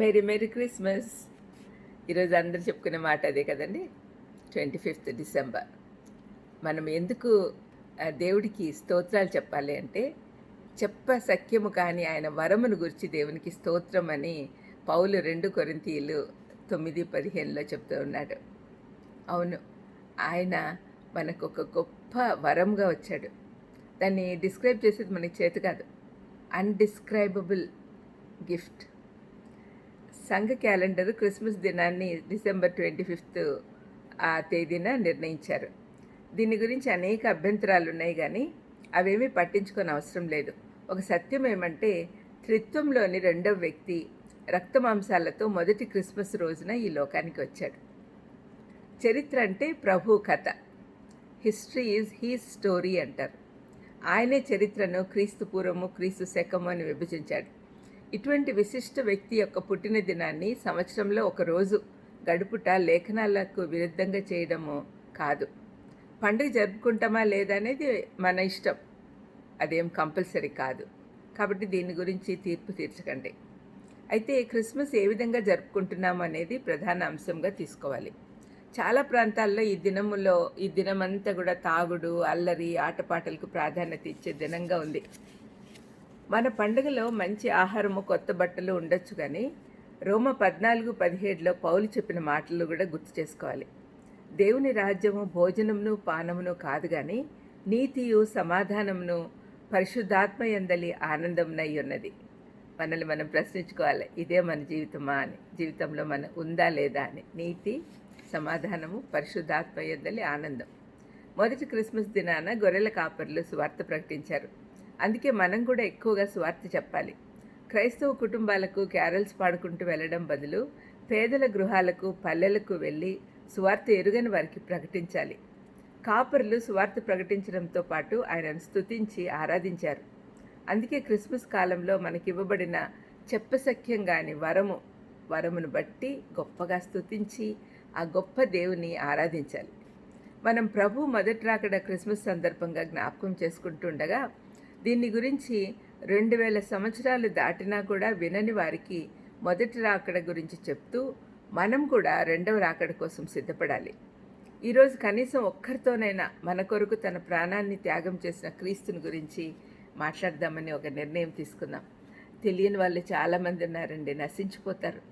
Mary merry Christmas. ఈరోజు అందరు చెప్పుకునే మాట అదే కదండి? Twenty fifth December. మనం ఎందుకు దేవుడికి స్తోత్రాలు చెప్పాలి అంటే చెప్ప సఖ్యము కానీ ఆయన వరమును గురించి దేవునికి స్తోత్రం అని పౌలు రెండు కొరింతీయులు తొమ్మిది పదిహేనులో చెప్తూ ఉన్నాడు. అవును ఆయన మనకు ఒక గొప్ప వరంగా వచ్చాడు. దాన్ని డిస్క్రైబ్ చేసేది మనకి చేతి కాదు. Undescribable gift. సంఘ క్యాలెండర్ క్రిస్మస్ దినాన్ని డిసెంబర్ ట్వంటీ ఫిఫ్త్ ఆ తేదీన నిర్ణయించారు. దీని గురించి అనేక అభ్యంతరాలు ఉన్నాయి కానీ అవేమీ పట్టించుకొని అవసరం లేదు. ఒక సత్యం ఏమంటే త్రిత్వంలోని రెండవ వ్యక్తి రక్తమాంసాలతో మొదటి క్రిస్మస్ రోజున ఈ లోకానికి వచ్చాడు. చరిత్ర అంటే ప్రభు కథ. హిస్టరీ ఈజ్ హీ స్టోరీ అంటారు. ఆయనే చరిత్రను క్రీస్తు పూర్వము క్రీస్తు శకము అని విభజించాడు. ఇటువంటి విశిష్ట వ్యక్తి యొక్క పుట్టిన దినాన్ని సంవత్సరంలో ఒక రోజు గడుపుట లేఖనాలకు విరుద్ధంగా చేయడము కాదు. పండుగ జరుపుకుంటామా లేదా అనేది మన ఇష్టం. అదేం కంపల్సరీ కాదు. కాబట్టి దీని గురించి తీర్పు తీర్చకండి. అయితే క్రిస్మస్ ఏ విధంగా జరుపుకుంటున్నాము అనేది ప్రధాన అంశంగా తీసుకోవాలి. చాలా ప్రాంతాల్లో ఈ దినములో ఈ దినమంతా కూడా తాగుడు అల్లరి ఆటపాటలకు ప్రాధాన్యత ఇచ్చే దినంగా ఉంది. మన పండుగలో మంచి ఆహారము కొత్త బట్టలు ఉండొచ్చు కానీ రోమ పద్నాలుగు పదిహేడులో పౌలు చెప్పిన మాటలు కూడా గుర్తు చేసుకోవాలి. దేవుని రాజ్యము భోజనమును పానమును కాదు కానీ నీతియు సమాధానమును పరిశుద్ధాత్మ ఎందలి ఆనందమునై ఉన్నది. మనల్ని మనం ప్రశ్నించుకోవాలి ఇదే మన జీవితమా అని. జీవితంలో మన ఉందా లేదా అని. నీతి సమాధానము పరిశుద్ధాత్మ ఎందలి ఆనందం. మొదటి క్రిస్మస్ దినాన గొర్రెల కాపర్లు సువార్త ప్రకటించారు. అందుకే మనం కూడా ఎక్కువగా సువార్త చెప్పాలి. క్రైస్తవ కుటుంబాలకు క్యారల్స్ పాడుకుంటూ వెళ్ళడం బదులు పేదల గృహాలకు పల్లెలకు వెళ్ళి సువార్త ఎరుగని వారికి ప్రకటించాలి. కాపర్లు సువార్త ప్రకటించడంతో పాటు ఆయనను స్తుతించి ఆరాధించారు. అందుకే క్రిస్మస్ కాలంలో మనకివ్వబడిన చెప్పసఖ్యం కాని వరము వరమును బట్టి గొప్పగా స్తుతించి ఆ గొప్ప దేవుని ఆరాధించాలి. మనం ప్రభు మొదటి రాకడ క్రిస్మస్ సందర్భంగా జ్ఞాపకం చేసుకుంటుండగా దీని గురించి రెండు వేల సంవత్సరాలు దాటినా కూడా వినని వారికి మొదటి రాకడ గురించి చెప్తూ మనం కూడా రెండవ రాకడ కోసం సిద్ధపడాలి. ఈరోజు కనీసం ఒక్కరితోనైనా మన కొరకు తన ప్రాణాన్ని త్యాగం చేసిన క్రీస్తుని గురించి మాట్లాడదామని ఒక నిర్ణయం తీసుకుందాం. తెలియని వాళ్ళు చాలామంది ఉన్నారండి నశించిపోతారు.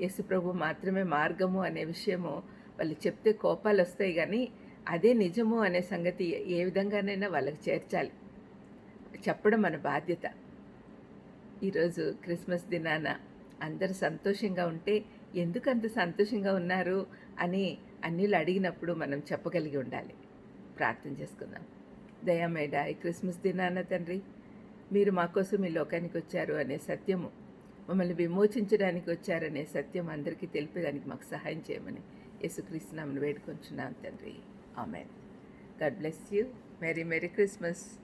యేసుప్రభు మాత్రమే మార్గము అనే విషయము వాళ్ళు చెప్తే కోపాలు వస్తాయి కానీ అదే నిజము అనే సంగతి ఏ విధంగానైనా వాళ్ళకి చేర్చాలి. చెప్పడం మన బాధ్యత. ఈరోజు క్రిస్మస్ దినాన అందరూ సంతోషంగా ఉంటే ఎందుకు అంత సంతోషంగా ఉన్నారు అని అన్నిళ్ళు అడిగినప్పుడు మనం చెప్పగలిగి ఉండాలి. ప్రార్థన చేసుకుందాం. దయామేడ ఈ క్రిస్మస్ దినాన తండ్రి మీరు మా కోసం ఈ లోకానికి వచ్చారు అనే సత్యము మమ్మల్ని విమోచించడానికి వచ్చారనే సత్యం అందరికీ తెలిపేదానికి మాకు సహాయం చేయమని యేసుక్రీస్తునామను వేడుకొంచున్నాం తండ్రి. Amen. God bless you. Merry merry Christmas.